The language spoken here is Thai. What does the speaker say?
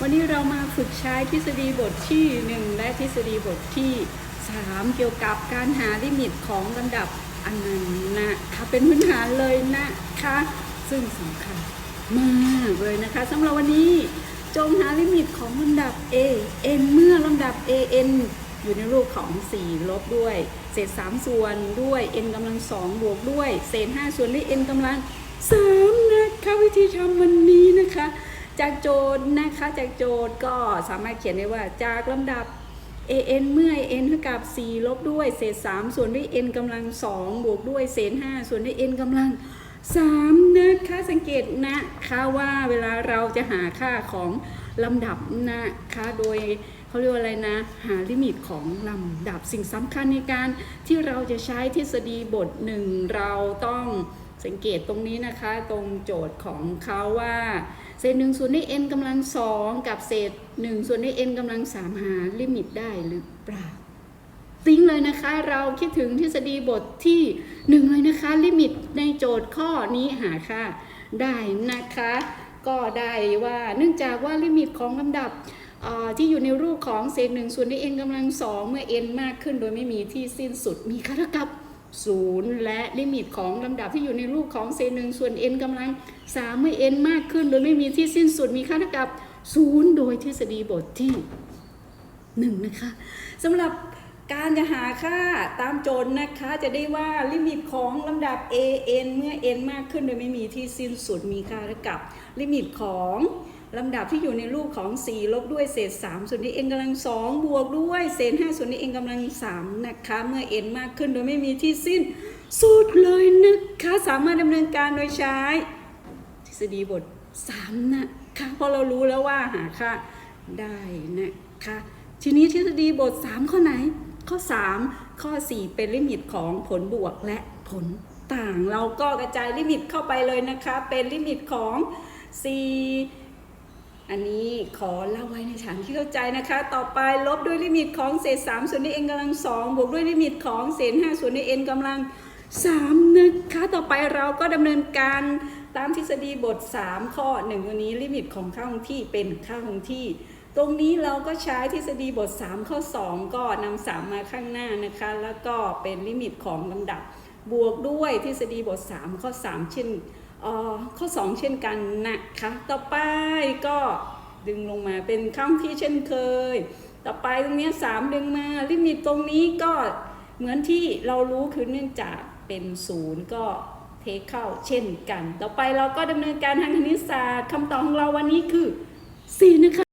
วันนี้เรามาฝึกใช้ทฤษฎีบทที่ 1 และทฤษฎีบทที่ 3 เกี่ยวกับการหาลิมิตของลำดับอนันต์นะคะเป็นพื้นฐานเลยนะคะ ซึ่งสำคัญมากเลยนะคะสำหรับวันนี้จงหาลิมิตของลำดับ a n เมื่อลำดับ a n อยู่ในรูปของ 4 ลบด้วย เศษ 3 ส่วนด้วย n กำลัง 2 บวกด้วย เศษ 5 ส่วนด้วย n กำลัง 3 นะคะ วิธีทำวันนี้นะคะ จากโจทย์นะคะจากโจทย์ก็สามารถเขียนได้ว่าจากลำดับ an เมื่อ n เท่ากับ 4 ลบด้วยเศษ 3 ส่วนด้วย n กำลัง 2 บวกด้วยเศษ 5 ส่วนด้วย n กำลัง 3 นะคะสังเกตนะคะว่าเวลาเราจะหาค่าของลำดับนะคะโดยเขาเรียกว่าอะไรนะ หาลิมิตของลำดับสิ่งสำคัญในการที่เราจะใช้ทฤษฎีบทหนึ่งเราต้อง สังเกตตรงนี้นะคะตรงโจทย์ของเขาว่า เศษหนึ่งส่วนด้วย n กำลังสองกับเศษหนึ่งส่วนด้วย n กำลังสามหาลิมิตได้หรือเปล่าติ้งเลยนะคะ เราคิดถึงทฤษฎีบทที่หนึ่งเลยนะคะ ลิมิตในโจทย์ข้อนี้หาค่าได้นะคะ ก็ได้ว่าเนื่องจากว่าลิมิตของลำดับที่อยู่ในรูปของเศษหนึ่งส่วนด้วย n กำลังสองเมื่อ n มากขึ้นโดยไม่มีที่สิ้นสุดมีค่าเท่ากับ 0 และลิมิตของลำดับที่อยู่ในรูปของเซนหนึ่งส่วน n กำลัง 3 เมื่อ n มากขึ้น โดยไม่มีที่สิ้นสุดมีค่าเท่ากับ 0 โดยทฤษฎีบทที่ 1 นะคะสำหรับ การจะหาค่าตามโจทย์นะคะ จะได้ว่าลิมิตของลำดับ a n เมื่อ n มากขึ้นโดยไม่มีที่สิ้นสุดมีค่าเท่ากับลิมิตของลำดับที่อยู่ในรูปของ 4 ลบด้วยเศษ 3 ส่วนที่ n กำลัง 2 บวกด้วยเศษ 5 ส่วนที่ n กำลัง 3 นะคะ เมื่อ n มากขึ้นโดยไม่มีที่สิ้นสุดเลยนะคะ สามารถดำเนินการโดยใช้ ทฤษฎีบท 3 นะคะเพราะเรารู้แล้วว่าหาค่าได้นะคะ ทีนี้ทฤษฎีบท 3 ข้อไหน ข้อ 3 ข้อ 4 เป็นลิมิตของผลบวกและผลต่างเราก็กระจายลิมิตเข้าไปเลยนะคะ เป็นลิมิตของ 4 อันนี้ขอเล่าไว้ในฐานที่เข้าใจนะคะ ต่อไปลบด้วยลิมิตของเศษ3ส่วนด้วย n กำลัง2บวกด้วยลิมิตของเศษ5ส่วนด้วย n กำลัง3นะคะต่อไปเราก็ดำเนินการตามทฤษฎีบท 3 ข้อ1ตัวนี้ลิมิตของค่าคงที่เป็นค่าคงที่ ตรงนี้เราก็ใช้ทฤษฎีบท 3 ข้อ 2 ก็นำ3มาข้างหน้านะคะ แล้วก็เป็นลิมิตของลำดับ บวกด้วยทฤษฎีบท 3 ข้อ 3 เช่นออข้อ 2 เช่นกันนะคะ ต่อไปก็ดึงลงมาเป็นค่าคงที่เช่นเคย ต่อไปตรงนี้ 3 ดึงมา ลิมิตตรงนี้ก็เหมือนที่เรารู้คือเนื่องจากเป็นศูนย์ก็เทเข้าเช่นกัน ต่อไปเราก็ดำเนินการทางคณิตศาสตร์คำตอบของเราวันนี้คือ 4 นะคะ